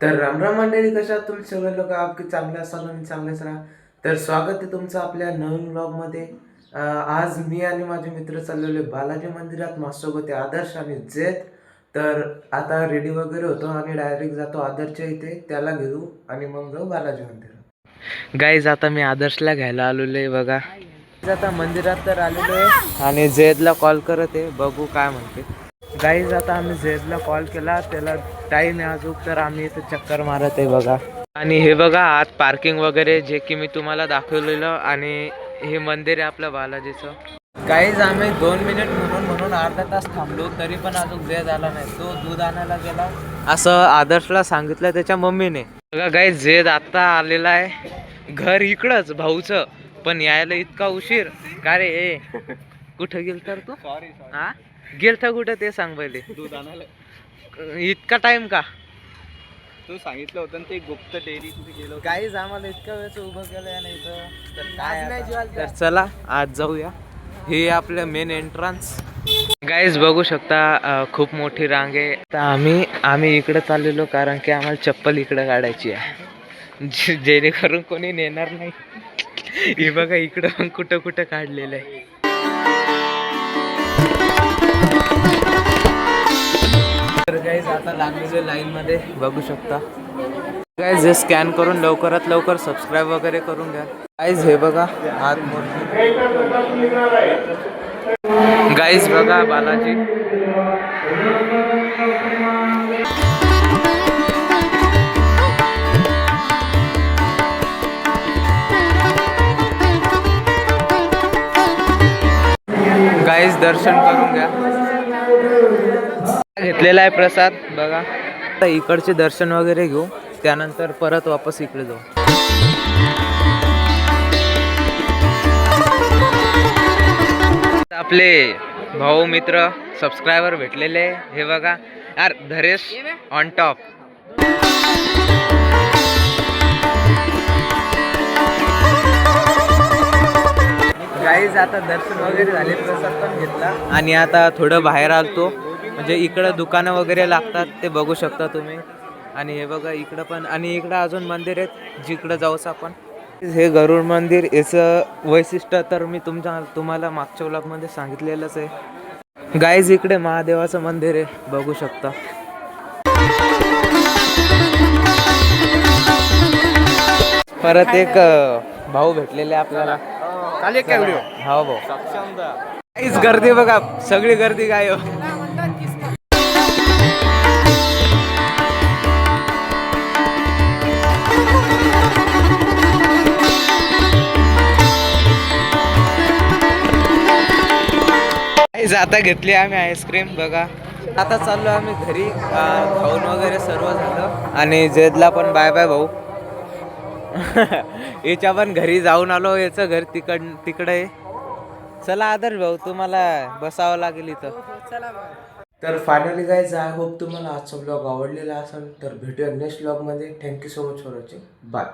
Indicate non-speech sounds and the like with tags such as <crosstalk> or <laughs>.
तर रामराम मंडळी कशा तुम्ही? सगळे लोक आपकी चांगले असाल आणि चांगलेच राहा. तर स्वागत आहे तुमचं आपल्या नवीन ब्लॉगमध्ये आज मी आणि माझे मित्र चाललेले बालाजी मंदिरात. माझ्यासोबत आहे आदर्श आणि जेत. तर आता रेडी वगैरे होतो आणि डायरेक्ट जातो आदर्शच्या इथे. त्याला घेऊ आणि मग जाऊ बालाजी मंदिरात. गाईज आता मी आदर्शला घ्यायला आलेलो आहे बघा. आता मंदिरात तर आलेलो आहे आणि जेदला कॉल करत आहे. बघू काय म्हणते. गाईज आता आम्ही झेडला कॉल केला. त्याला टाईम आहे अजून तर आम्ही इथं चक्कर मारत आहे बघा. आणि हे बघा आत पार्किंग वगैरे जे की मी तुम्हाला दाखवलेलं आणि हे मंदिर आहे आपलं बालाजीचं. गाईज आम्ही दोन मिनिट म्हणून म्हणून अर्धा तास थांबलो तरी पण अजून झेद आला नाही. तो दूध आणायला गेला. असं आदर्शला सांगितलं त्याच्या मम्मीने. बघा गाईज झेद आता आलेला आहे. घर इकडंच भाऊचं. पण यायला इतका उशीर. का रे ए? कुठं गेल तर तू? सॉरी हा? गेलता कुठं ते सांग पहिले. दूध आणायला. इतका टाइम का? तू सांगितलं होतं ना ते गुप्त डेअरी कुठे गेलो. काहीच आम्हाला इतक्या वेळेस उभं केलं नाही इथं तर काय आता? तर चला आज जाऊया. हे आपलं मेन एंट्रन्स गाईज बघू शकता अं, खूप मोठी रांग आहे. तर आम्ही आम्ही इकडं चाललेलो कारण की आम्हाला चप्पल इकडं काढायची आहे. जे- जेणेकरून कोणी नेणार नाही. हे बघा इकडं पण कुठं कुठं काढलेलं आहे. आता लागलेले लाईनमध्ये बघू शकता. गाईज हे स्कॅन करून लवकरात लवकर सबस्क्राईब वगैरे करून घ्या. गाईज हे बघा आत मोठी गाईज बघा बालाजी. गाईज दर्शन करून घ्या. घेतलेला आहे प्रसाद बघा. आता इकडचे दर्शन वगैरे घेऊ त्यानंतर परत वापस इकडे जाऊ. आपले भाऊ मित्र सबस्क्रायबर भेटलेले हे बघा. यार धरेश ऑन टॉप गाईज आता दर्शन वगैरे झाले प्रसाद पण घेतला. आणि आता थोडं बाहेर आलतो. म्हणजे इकडं दुकानं वगैरे लागतात ते बघू शकता तुम्ही. आणि हे बघा इकडं पण आणि इकडं अजून मंदिर आहेत जिकडं जाऊच आपण. हे गरुड मंदिर याचं वैशिष्ट्य तर मी तुमच्या तुम्हाला मागच्या व्लॉगमध्ये सांगितलेलंच आहे. गाईज इकडे महादेवाचं मंदिर आहे बघू शकता. परत एक भाऊ भेटलेले आपल्याला. व्हिडिओ? हा भाऊ. गर्दी बघा सगळी गर्दी काय Guys, आता घेतली आम्ही आईस्क्रीम बघा. आता चाललो आम्ही घरी खाऊन वगैरे सर्व झालं. आणि जेदला पण बाय बाय भाऊ. <laughs> याच्या पण घरी जाऊन आलो याचं घर तिकड तिकडे आहे. चला आदर्श भाऊ तुम्हाला बसावं लागेल इथं. तर फायनली गाईज आय होप तुम्हाला आजचा ब्लॉग आवडलेला असेल तर भेटूया नेक्स्ट ब्लॉगमध्ये thank you so much for watching bye